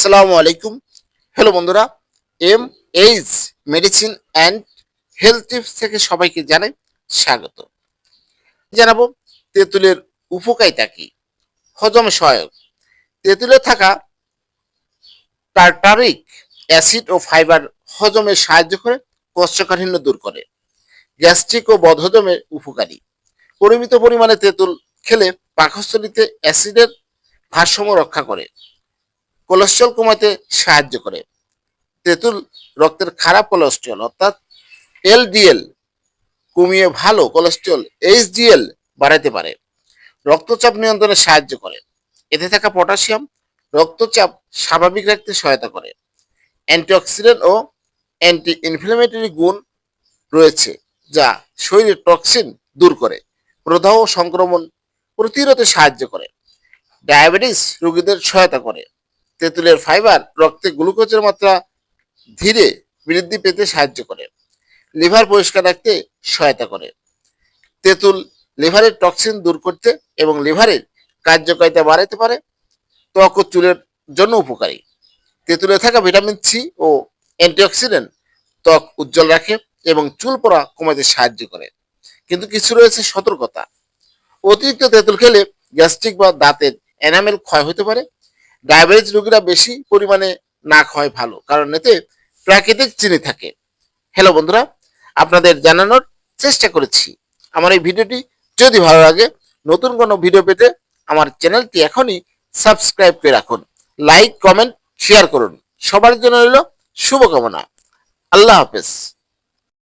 আসসালামু আলাইকুম। হ্যালো বন্ধুরা M H medicine and health tips থেকে সবাইকে জানাই স্বাগত। জানাব, তেঁতুলের উপকারিতা কি? হজম সহায়ক। তেঁতুলে থাকা টার্টারিক অ্যাসিড ও ফাইবার হজমে সাহায্য করে কষ্টকাঠিন্য দূর করে। গ্যাস্ট্রিক ও বদহজমে উপকারী। পরিমিত পরিমাণে তেঁতুল খেলে পাকস্থলিতে অ্যাসিডের ভারসাম্য রক্ষা করে। কোলেস্ট্রল কমাতে সাহায্য করে। তেঁতুল রক্তের খারাপ কোলেস্ট্রল, অর্থাৎ এলডিএল কমিয়ে ভালো কোলেস্ট্রল, এইচডিএল বাড়াতে পারে। রক্তচাপ নিয়ন্ত্রণে সাহায্য করে। এতে থাকা পটাশিয়াম রক্তচাপ স্বাভাবিক রাখতে সহায়তা করে। অ্যান্টিঅক্সিডেন্ট ও অ্যান্টি ইনফ্লেমেটরি গুণ রয়েছে, যা শরীরের টক্সিন দূর করে, প্রদাহ সংক্রমণ প্রতিরোধে সাহায্য করে। ডায়াবেটিস রোগীদের সহায়তা করে। তেঁতুলের ফাইবার রক্তে গ্লুকোজের মাত্রা ধীরে বৃদ্ধি পেতে সাহায্য করে। লিভার পরিষ্কার রাখতে সহায়তা করে। তেঁতুল লিভারের টক্সিন দূর করতে এবং লিভারের কার্যকারিতা বাড়াতে পারে। ত্বক ও চুলের জন্য উপকারী। তেঁতুলে থাকা ভিটামিন সি ও অ্যান্টিঅক্সিডেন্ট ত্বক উজ্জ্বল রাখে এবং চুল পড়া কমাতে সাহায্য করে। কিন্তু কিছু রয়েছে সতর্কতা। অতিরিক্ত তেঁতুল খেলে গ্যাস্ট্রিক বা দাঁতের এনামেল ক্ষয় হতে পারে। ডায়াবেটিস রোগীরা বেশি পরিমাণে না খাওয়াই ভালো, কারণ এতে প্রাকৃতিক চিনি থাকে। হ্যালো বন্ধুরা, আপনাদের জানানোর চেষ্টা করেছি। আমার এই ভিডিওটি যদি ভালো লাগে, নতুন কোনো ভিডিও পেতে আমার চ্যানেলটি এখনই সাবস্ক্রাইব করে রাখুন। লাইক কমেন্ট শেয়ার করুন। সবার জন্য রইল শুভকামনা। আল্লাহ হাফেজ।